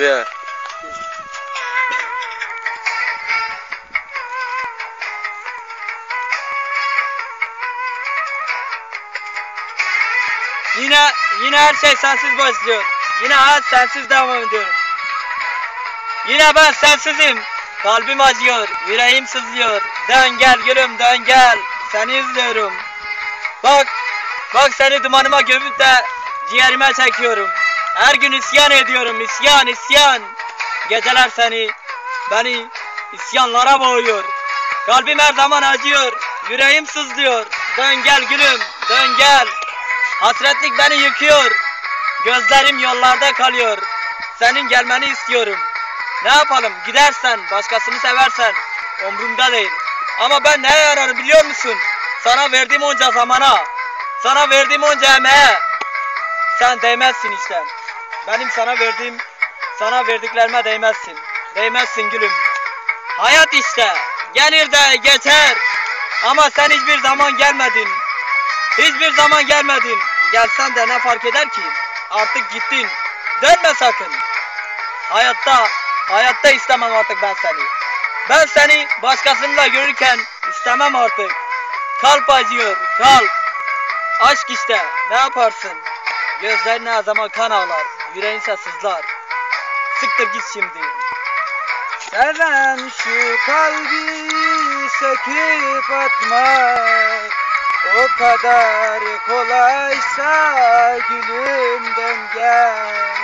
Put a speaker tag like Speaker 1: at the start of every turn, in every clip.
Speaker 1: Bir.
Speaker 2: Yine yine her şey sensiz başlıyor. Yine hayat sensiz devam ediyorum. Yine ben sensizim. Kalbim acıyor, yüreğim sızlıyor. Dön gel gülüm dön gel. Seni izliyorum. Bak, bak seni dumanıma gömüp de ciğerime çekiyorum. Her gün isyan ediyorum, isyan, isyan. Geceler seni, beni isyanlara boğuyor. Kalbim her zaman acıyor, yüreğim sızlıyor. Dön gel gülüm, dön gel. Hasretlik beni yıkıyor. Gözlerim yollarda kalıyor. Senin gelmeni istiyorum. Ne yapalım? Gidersen, başkasını seversen umrumda değil. Ama ben neye yararım biliyor musun? Sana verdiğim onca zamana, sana verdiğim onca emeğe sen değmezsin işte. Benim sana verdiğim, sana verdiklerime değmezsin. Değmezsin gülüm. Hayat işte. Gelir de geçer. Ama sen hiçbir zaman gelmedin. Hiçbir zaman gelmedin. Gelsen de ne fark eder ki? Artık gittin. Dönme sakın. Hayatta, hayatta istemem artık ben seni. Ben seni başkasıyla görürken istemem artık. Kalp acıyor, kalp. Aşk işte, ne yaparsın? Gözlerin her zaman kan ağlar, yüreğin sızlar. Sıktır git şimdi.
Speaker 3: Seven şu kalbi söküp atmak O kadar kolaysa gülümden gel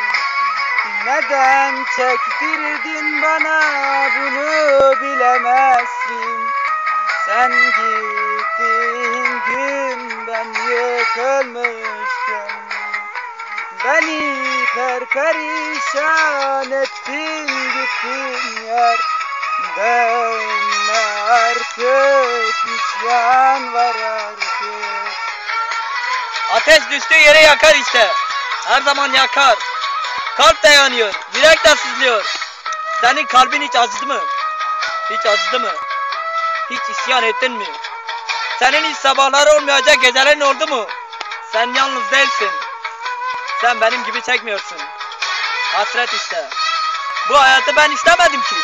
Speaker 3: Neden çektirdin bana bunu bilemezsin Sen gittiğin gün ben yıkılmıştım Beni perperişan ettin gittin yar Dönme artık isyan var artık
Speaker 2: Ateş düştüğü yere yakar işte. Her zaman yakar. Kalp de yanıyor, yürek de sızlıyor. Senin kalbin hiç acıdı mı? Hiç acıdı mı? Hiç isyan ettin mi? Senin hiç sabahları olmayacak gecelerin oldu mu? Sen yalnız değilsin. Sen benim gibi çekmiyorsun. Hasret işte. Bu hayatı ben istemedim ki.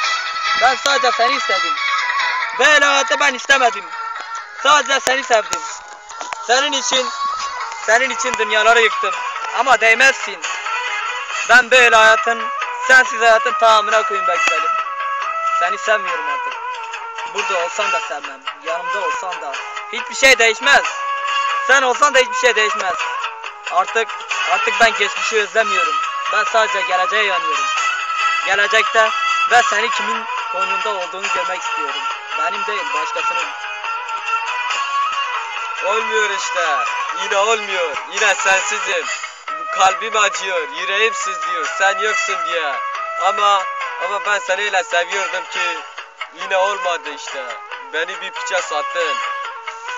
Speaker 2: Ben sadece seni istedim. Böyle hayatı ben istemedim. Sadece seni sevdim. Senin için, senin için dünyaları yıktım. Ama değmezsin. Ben böyle hayatın, sensiz hayatın tamamına koyayım be güzelim. Seni sevmiyorum artık. Burada olsan da sevmem. Yanımda olsan da. Hiçbir şey değişmez. Sen olsan da hiçbir şey değişmez. Artık, artık ben geçmişi özlemiyorum. Ben sadece geleceğe yanıyorum. Gelecekte ve seni kimin koynunda olduğunu görmek istiyorum. Benim değil, başkasının.
Speaker 1: Olmuyor işte. Yine olmuyor. Yine sensizim. Bu kalbim acıyor. Yüreğim sızlıyor. Sen yoksun diye. Ama ama ben seni öyle seviyordum ki yine olmadı işte. Beni bir piçe sattın.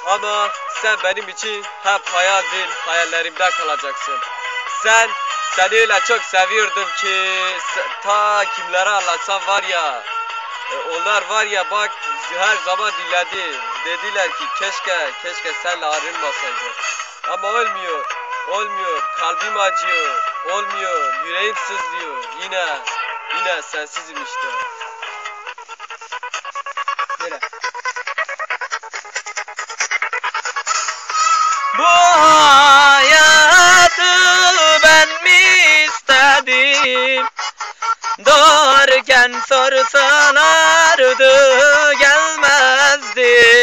Speaker 1: Ama sen benim için hep hayaldin. Hayallerimde kalacaksın. Sen seni öyle çok seviyordum ki ta kimlere anlatsam var ya e, onlar var ya bak her zaman diledi. Dediler ki keşke keşke senle ayrılmasaydı. Ama olmuyor. Olmuyor. Kalbim acıyor. Olmuyor. Yüreğim sızlıyor. Yine yine sensizim işte.
Speaker 2: Bu Doğarken sorsalardı gelmezdim.